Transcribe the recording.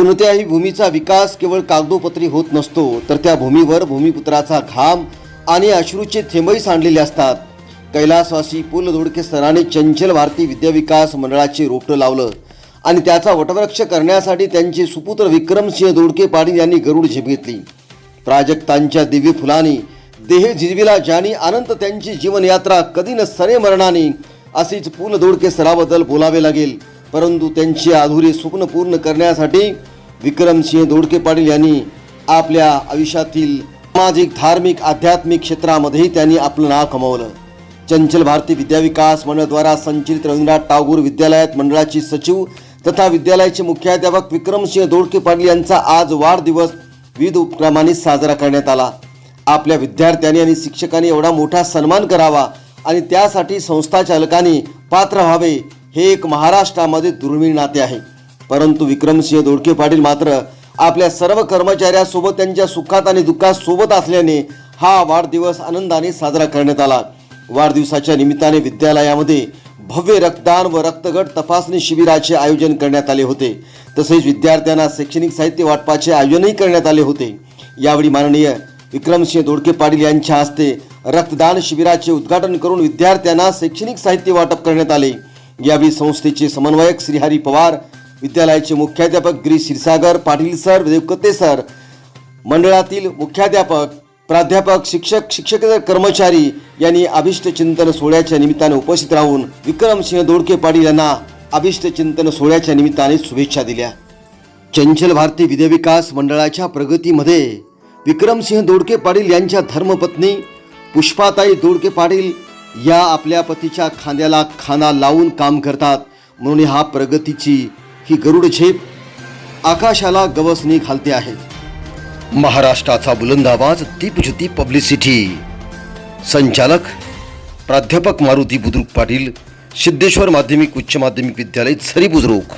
कोणत्याही भूमीचा विकास केवळ कागदोपत्री होत नसतो तर त्या भूमीवर भूमिपुत्राचा घाम आणि अश्रूचे थेंबही सांडलेले असतात. कैलासवासी पु ल दोडके चंचल भारती विद्याविकास मंडळाचे रोपटं लावलं आणि त्याचा वटवृक्ष करण्यासाठी त्यांचे सुपुत्र विक्रमसिंह दोडके पाटील यांनी गरुड झेप घेतली. प्राजक्तांच्या दिव्य फुलांनी देह झिजविला ज्यानी अनंत त्यांची जीवनयात्रा कधी न सरे मरणाने असेच पु ल सराबद्दल बोलावे लागेल. परंतु त्यांची अधुरी स्वप्न पूर्ण करण्यासाठी विक्रमसिंह दोडके पाटील यांनी आपल्या आयुष्यातील सामाजिक धार्मिक आध्यात्मिक क्षेत्रामध्येही त्यांनी आपलं नाव कमवलं. चंचल भारती विद्याविकास मंडळद्वारा संचलित रवींद्रनाथ टागोर विद्यालयात मंडळाची सचिव तथा विद्यालयाचे मुख्याध्यापक विक्रमसिंह दोडके पाटील यांचा आज वाढदिवस विविध उपक्रमांनी साजरा करण्यात आला. आपल्या विद्यार्थ्यांनी आणि शिक्षकांनी एवढा मोठा सन्मान करावा आणि त्यासाठी संस्था चालकांनी पात्र व्हावे हे एक महाराष्ट्रामध्ये दुर्मिळ नाते आहे. परंतु विक्रमसिंह दोडके पाटील मात्र आपल्या सर्व कर्मचाऱ्यासोबत त्यांच्या सुखात आणि दुःखात सोबत असल्याने हा वाढदिवस आनंदाने साजरा करण्यात आला. वाढदिवसाच्या निमित्ताने विद्यालयामध्ये भव्य रक्तदान व रक्तगट तपासणी शिबिराचे आयोजन करण्यात आले होते. तसेच विद्यार्थ्यांना शैक्षणिक साहित्य वाटपाचे आयोजनही करण्यात आले होते. यावेळी माननीय विक्रमसिंह दोडके पाटील यांच्या हस्ते रक्तदान शिबिराचे उद्घाटन करून विद्यार्थ्यांना शैक्षणिक साहित्य वाटप करण्यात आले. यावेळी संस्थेचे समन्वयक श्रीहरी पवार विद्यालयाचे मुख्याध्यापक गिरीश क्षीरसागर पाटील सर देवकते सर मंडळातील मुख्याध्यापक प्राध्यापक शिक्षक शिक्षकेतर कर्मचारी यांनी अभिष्ट चिंतन सोहळ्याच्या निमित्ताने उपस्थित राहून विक्रमसिंह दोडके पाटील यांना अभिष्ट चिंतन सोहळ्याच्या निमित्ताने शुभेच्छा दिल्या. चंचल भारती विद्याविकास मंडळाच्या प्रगतीमध्ये विक्रमसिंह दोडके पाटील यांच्या धर्मपत्नी पुष्पाताई दोडके पाटील या आपल्या पतीच्या खांद्याला खाना लावून काम करतात. म्हणून हा प्रगतीची ही गरुड झेप आकाशाला गवसणी घालते आहे. महाराष्ट्राचा बुलंद आवाज दीपज्योती पब्लिसिटी. संचालक प्राध्यापक मारुती बुद्रुक पाटील सिद्धेश्वर माध्यमिक उच्च माध्यमिक विद्यालय झरी बुद्रुक.